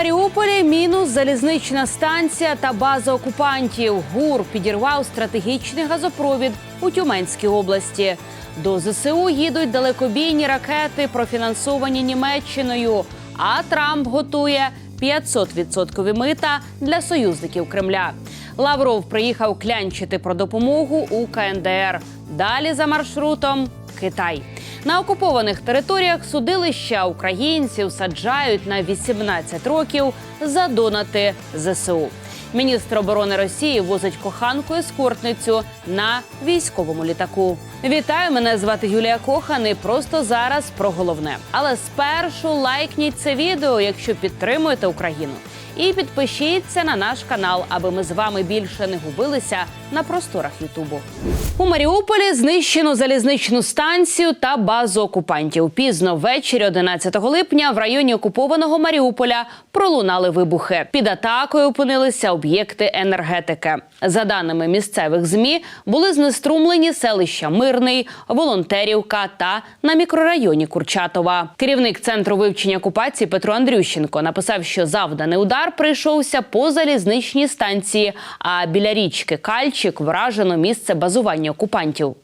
Маріуполі мінус залізнична станція та база окупантів. ГУР підірвав стратегічний газопровід у Тюменській області. До ЗСУ їдуть далекобійні ракети, профінансовані Німеччиною. А Трамп готує 500% мита для союзників Кремля. Лавров приїхав клянчити про допомогу у КНДР. Далі за маршрутом Китай. На окупованих територіях судилища українців саджають на 18 років за донати ЗСУ. Міністр оборони Росії возить коханку ескортницю на військовому літаку. Вітаю, мене звати Юлія Кохан. І просто зараз про головне. Але спершу лайкніть це відео, якщо підтримуєте Україну. І підпишіться на наш канал, аби ми з вами більше не губилися на просторах Ютубу. У Маріуполі знищено залізничну станцію та базу окупантів. Пізно ввечері 11 липня в районі окупованого Маріуполя пролунали вибухи. Під атакою опинилися об'єкти енергетики. За даними місцевих змі, були знеструмлені селища Мирний, Волонтерівка та на мікрорайоні Курчатова. Керівник центру вивчення окупації Петро Андрющенко написав, що завданий удар прийшовся по залізничній станції. А біля річки Кальчик вражено місце базування окупантів.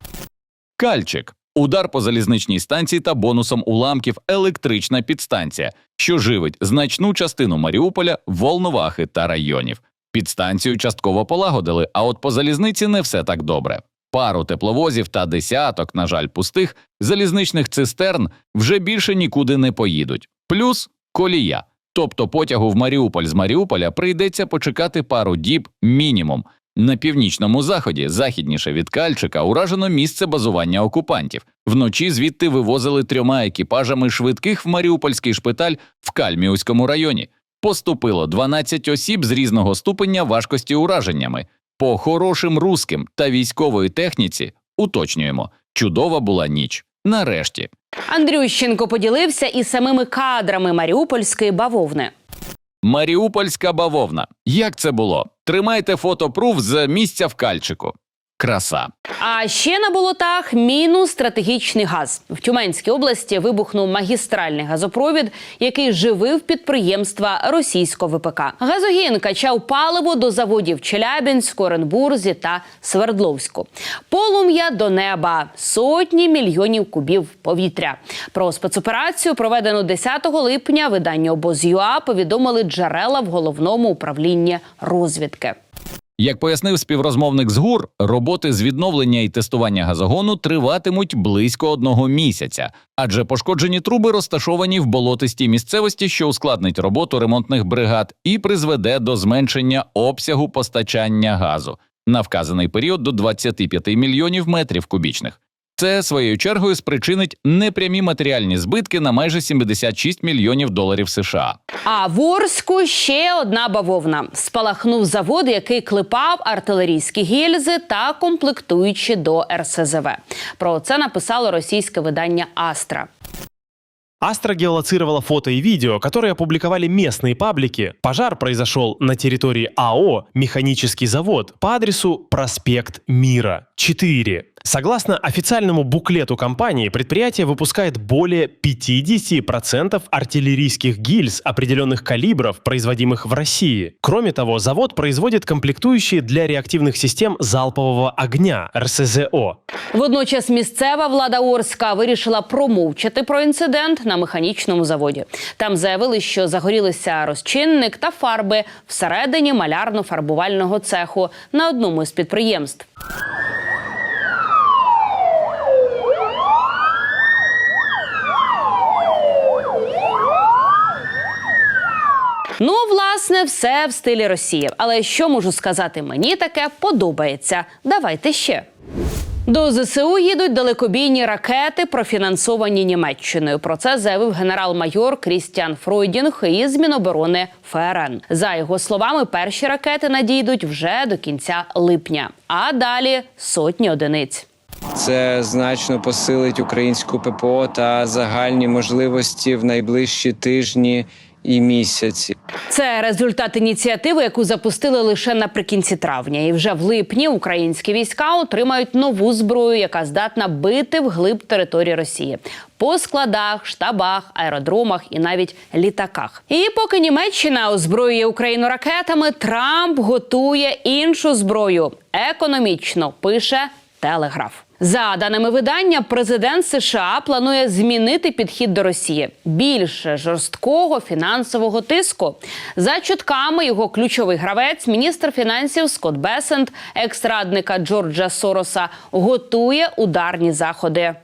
Кальчик. Удар по залізничній станції та бонусом уламків електрична підстанція, що живить значну частину Маріуполя, Волновахи та районів. Підстанцію частково полагодили, а от по залізниці не все так добре. Пару тепловозів та десяток, на жаль, пустих залізничних цистерн вже більше нікуди не поїдуть. Плюс колія. Тобто потягу в Маріуполь з Маріуполя прийдеться почекати пару діб мінімум. На північному заході, західніше від Кальчика, уражено місце базування окупантів. Вночі звідти вивозили трьома екіпажами швидких в Маріупольський шпиталь в Кальміуському районі. Поступило 12 осіб з різного ступеня важкості ураженнями. По хорошим русским та військової техніці уточнюємо, чудова була ніч. Нарешті. Андрющенко поділився і самими кадрами маріупольської бавовни. Маріупольська бавовна. Як це було? Тримайте фотопруф з місця в Кальчику. Краса. А ще на болотах мінус стратегічний газ. В Тюменській області вибухнув магістральний газопровід, який живив підприємства російського ВПК. Газогін качав паливо до заводів Челябінську, Оренбурзі та Свердловську. Полум'я до неба, сотні мільйонів кубів повітря. Про спецоперацію, проведену 10 липня, видання обоз.ЮА повідомили джерела в головному управлінні розвідки. Як пояснив співрозмовник з ГУР, роботи з відновлення і тестування газогону триватимуть близько одного місяця, адже пошкоджені труби розташовані в болотистій місцевості, що ускладнить роботу ремонтних бригад і призведе до зменшення обсягу постачання газу на вказаний період до 25 мільйонів метрів кубічних. Це своєю чергою спричинить непрямі матеріальні збитки на майже 76 мільйонів доларів США. А в Орську ще одна бавовна. Спалахнув завод, який клепав артилерійські гільзи та комплектуючі до РСЗВ. Про це написало російське видання Астра. Астра геолоцировала фото и видео, которые опубликовали местные паблики. Пожар произошел на территории АО «Механический завод» по адресу проспект Мира, 4. Согласно официальному буклету компании, предприятие выпускает более 50% артиллерийских гильз определенных калибров, производимых в России. Кроме того, завод производит комплектующие для реактивных систем залпового огня РСЗО. Водночас місцева влада Орська вирішила промовчати про інцидент на механічному заводі. Там заявили, що загорілися розчинник та фарби всередині малярно-фарбувального цеху на одному із підприємств. Ну, власне, все в стилі Росії. Але що можу сказати, мені таке подобається. Давайте ще. До ЗСУ їдуть далекобійні ракети, профінансовані Німеччиною. Про це заявив генерал-майор Крістіан Фройдінг із Міноборони ФРН. За його словами, перші ракети надійдуть вже до кінця липня, а далі сотні одиниць. Це значно посилить українську ППО та загальні можливості в найближчі тижні і місяці. Це результат ініціативи, яку запустили лише наприкінці травня. І вже в липні українські війська отримають нову зброю, яка здатна бити вглиб території Росії по складах, штабах, аеродромах і навіть літаках. І поки Німеччина озброює Україну ракетами, Трамп готує іншу зброю економічно. Пише Телеграф. За даними видання, президент США планує змінити підхід до Росії більше жорсткого фінансового тиску. За чутками його ключовий гравець, міністр фінансів Скотт Бесент, екс-радника Джорджа Сороса, готує ударні заходи.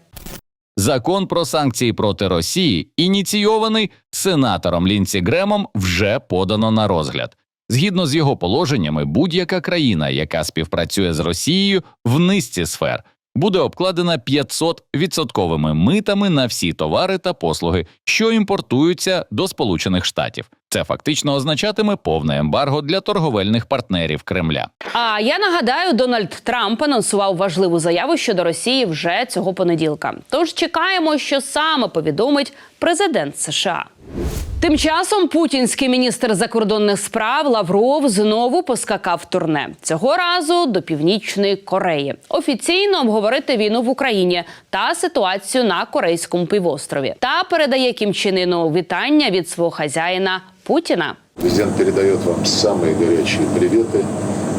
Закон про санкції проти Росії, ініційований сенатором Лінсі Гремом, вже подано на розгляд. Згідно з його положеннями, будь-яка країна, яка співпрацює з Росією в низці сфер, буде обкладена 500 відсотковими митами на всі товари та послуги, що імпортуються до Сполучених Штатів. Це фактично означатиме повне ембарго для торговельних партнерів Кремля. А я нагадаю, Дональд Трамп анонсував важливу заяву щодо Росії вже цього понеділка. Тож чекаємо, що саме повідомить президент США. Тим часом путінський міністр закордонних справ Лавров знову поскакав в турне цього разу до північної Кореї. Офіційно обговорити війну в Україні та ситуацію на Корейському півострові та передає Кім Чен Іну вітання від свого хазяїна Путіна. Президент передает вам самые горячие приветы,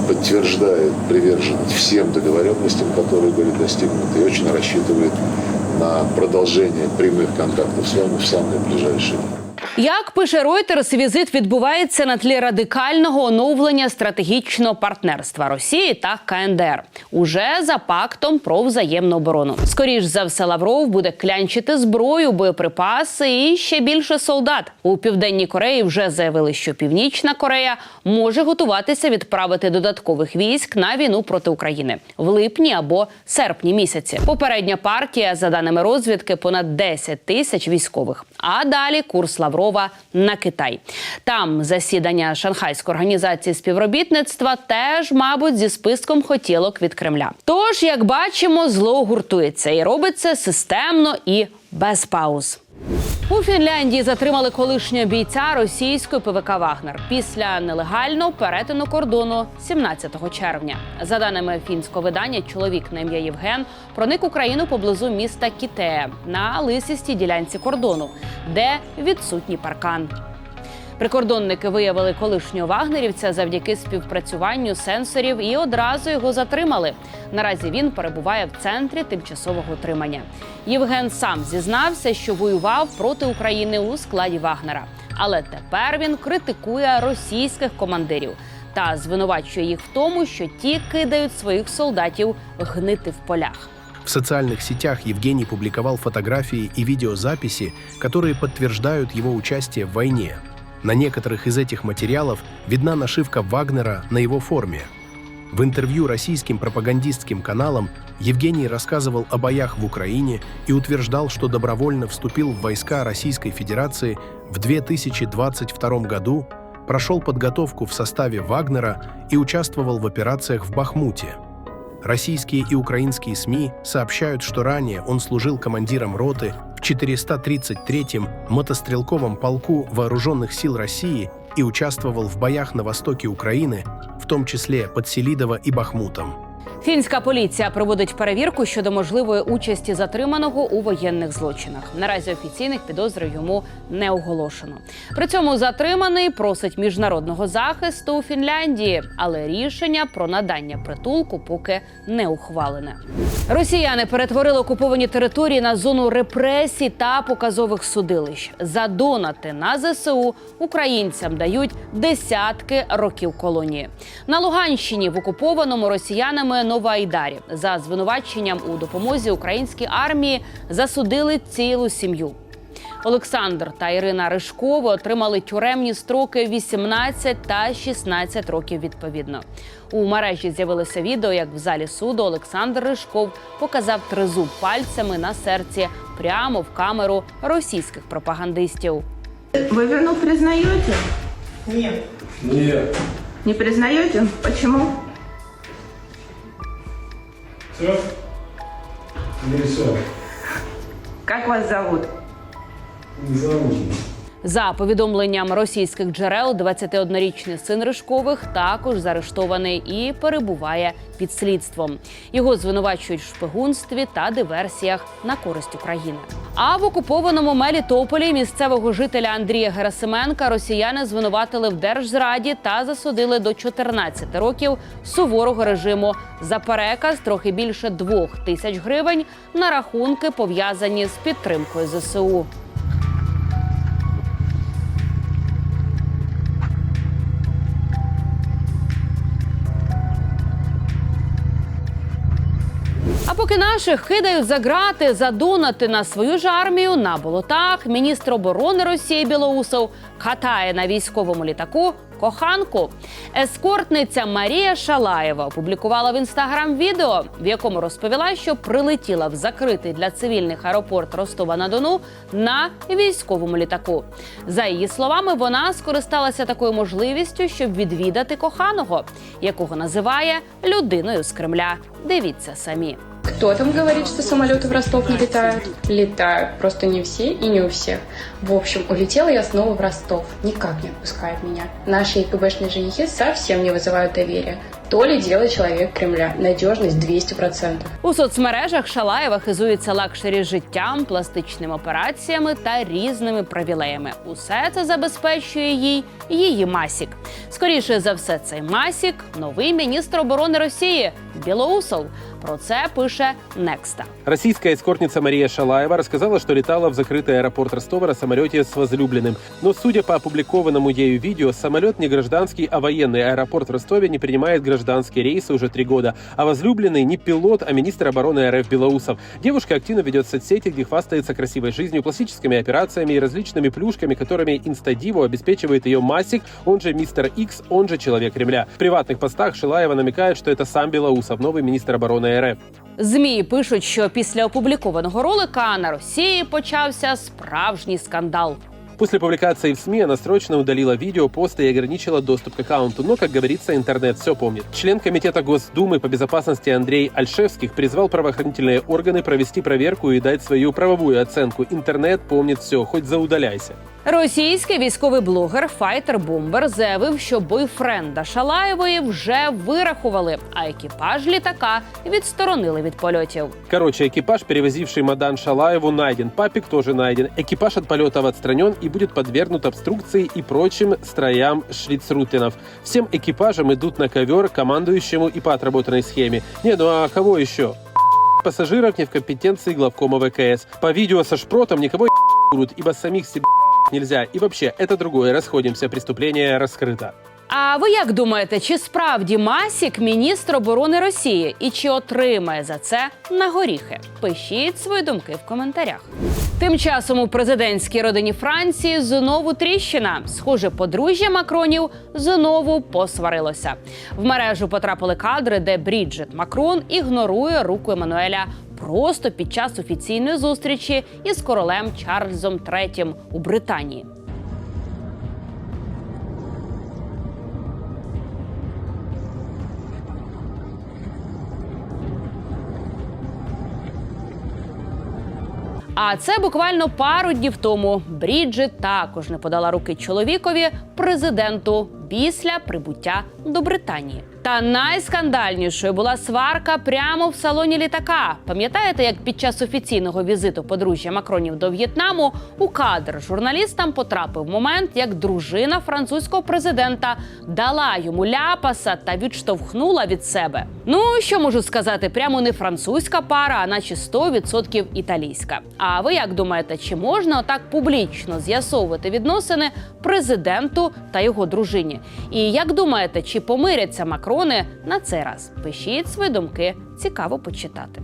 подтверждает приверженность всем договоренностям, которые были достигнуты, и очень рассчитывает на продолжение прямых контактов с вами в самые ближайшие дни. Як пише Reuters, візит відбувається на тлі радикального оновлення стратегічного партнерства Росії та КНДР уже за пактом про взаємну оборону. Скоріш за все, Лавров буде клянчити зброю, боєприпаси і ще більше солдат. У південній Кореї вже заявили, що Північна Корея може готуватися відправити додаткових військ на війну проти України в липні або серпні місяці. Попередня партія, за даними розвідки, понад 10 тисяч військових. А далі курс Лаврова на Китай. Там засідання Шанхайської організації співробітництва теж, мабуть, зі списком хотілок від Кремля. Тож, як бачимо, зло гуртується і робиться системно і без пауз. У Фінляндії затримали колишнього бійця російської ПВК Вагнер після нелегального перетину кордону 17 червня. За даними фінського видання, чоловік на ім'я Євген проник Україну поблизу міста Кітея на лисистій ділянці кордону, де відсутній паркан. Прикордонники виявили колишнього вагнерівця завдяки співпрацюванню сенсорів і одразу його затримали. Наразі він перебуває в центрі тимчасового тримання. Євген сам зізнався, що воював проти України у складі Вагнера, але тепер він критикує російських командирів та звинувачує їх в тому, що ті кидають своїх солдатів гнити в полях. В социальных сетях Евгений публиковал фотографии и видеозаписи, которые подтверждают его участие в войне. На некоторых из этих материалов видна нашивка Вагнера на его форме. В интервью российским пропагандистским каналам Евгений рассказывал о боях в Украине и утверждал, что добровольно вступил в войска Российской Федерации в 2022 году, прошел подготовку в составе Вагнера и участвовал в операциях в Бахмуте. Российские и украинские СМИ сообщают, что ранее он служил командиром роты 433-м мотострелковом полку Вооруженных сил России и участвовал в боях на востоке Украины, в том числе под Селидово и Бахмутом. Фінська поліція проводить перевірку щодо можливої участі затриманого у воєнних злочинах. Наразі офіційних підозр йому не оголошено. При цьому затриманий просить міжнародного захисту у Фінляндії, але рішення про надання притулку поки не ухвалене. Росіяни перетворили окуповані території на зону репресій та показових судилищ. Задонати на ЗСУ українцям дають десятки років колонії. На Луганщині в окупованому росіянами Новоайдарі за звинуваченням у допомозі українській армії засудили цілу сім'ю. Олександр та Ірина Ришкови отримали тюремні строки 18 та 16 років відповідно. У мережі з'явилося відео, як в залі суду Олександр Ришков показав тризуб пальцями на серці прямо в камеру російських пропагандистів. Вы вину признаете? Нет. Нет. Не признаете? Почему? Все? Все. Как вас зовут? Не зовут. За повідомленням російських джерел, 21-річний син Ришкових також заарештований і перебуває під слідством. Його звинувачують в шпигунстві та диверсіях на користь України. А в окупованому Мелітополі місцевого жителя Андрія Герасименка росіяни звинуватили в держзраді та засудили до 14 років суворого режиму за переказ трохи більше двох тисяч гривень на рахунки пов'язані з підтримкою ЗСУ. Поки наших кидають за грати, задонати на свою ж армію на болотах, міністр оборони Росії Білоусов катає на військовому літаку коханку. Ескортниця Марія Шалаєва опублікувала в інстаграм відео, в якому розповіла, що прилетіла в закритий для цивільних аеропорт Ростова на Дону на військовому літаку. За її словами, вона скористалася такою можливістю, щоб відвідати коханого, якого називає людиною з Кремля. Дивіться самі. Кто там говорит, что самолеты в Ростов не летают? Летают, просто не все и не у всех. В общем, улетела я снова в Ростов. Никак не отпускает меня. Наши ИКБшные женихи совсем не вызывают доверия. То ли дело человек Кремля. Надежность 200%. У соцмережах Шалаєва хизується лакшері життям, пластичними операціями та різними привілеями. Усе це забезпечує їй її масік. Скоріше за все, цей масік новий міністр оборони Росії Білоусов. Про це пише Некста. Российская эскортница Мария Шалаева рассказала, что летала в закрытый аэропорт Ростова на самолете с возлюбленным. Но, судя по опубликованному ею видео, самолет не гражданский, а военный. Аэропорт в Ростове не принимает гражданские рейсы уже три года. А возлюбленный не пилот, а министр обороны РФ Белоусов. Девушка активно ведет соцсети, где хвастается красивой жизнью, пластическими операциями и различными плюшками, которыми Инстадиву обеспечивает ее Масик, он же Мистер Икс, он же Человек Кремля. В приватных постах Шилаева намекает, что это сам Белоусов, новый министр обороны РФ. ЗМІ пишуть, що після опублікованого ролика на Росії почався справжній скандал. После публикации в СМИ она срочно удалила видео, посты и ограничила доступ к аккаунту. Но, как говорится, интернет все помнит. Член Комитета Госдумы по безопасности Андрей Альшевских призвал правоохранительные органы провести проверку и дать свою правовую оценку. Интернет помнит все, хоть заудаляйся. Російський військовий блогер Файтер Бомбер заявив, що бойфренда Шалаєвої вже вирахували, а екіпаж літака відсторонили від польотів. Короче, экипаж, перевозивший Мадан Шалаеву, найден. Папик тоже найден. Экипаж от полетов отстранен и будет подвергнут обструкции и прочим строям швицрутенов. Всем экипажам идут на ковер командующему и по отработанной схеме. Не, ну а кого еще? Пассажиров не в компетенции главкома ВКС. По видео со шпротом никого не будут, ибо самих себе нельзя. И вообще, это другое. Расходимся. Преступление раскрыто. А ви як думаєте, чи справді Масік міністр оборони Росії і чи отримає за це на горіхи? Пишіть свої думки в коментарях. Тим часом у президентській родині Франції знову тріщина. Схоже, подружжя Макронів знову посварилося. В мережу потрапили кадри, де Бріджит Макрон ігнорує руку Еммануеля просто під час офіційної зустрічі із королем Чарльзом III у Британії. А це буквально пару днів тому. Бріджит також не подала руки чоловікові президенту після прибуття до Британії. Та найскандальнішою була сварка прямо в салоні літака. Пам'ятаєте, як під час офіційного візиту подружжя Макронів до В'єтнаму у кадр журналістам потрапив момент, як дружина французького президента дала йому ляпаса та відштовхнула від себе. Ну що можу сказати, прямо не французька пара, а наче 100% італійська. А ви як думаєте, чи можна отак публічно з'ясовувати відносини президенту та його дружині? І як думаєте, чи помиряться Макрони на цей раз? Пишіть свої думки, цікаво почитати.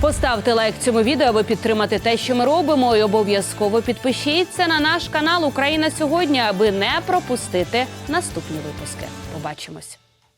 Поставте лайк цьому відео, аби підтримати те, що ми робимо, і обов'язково підпишіться на наш канал Україна сьогодні, аби не пропустити наступні випуски. Побачимось.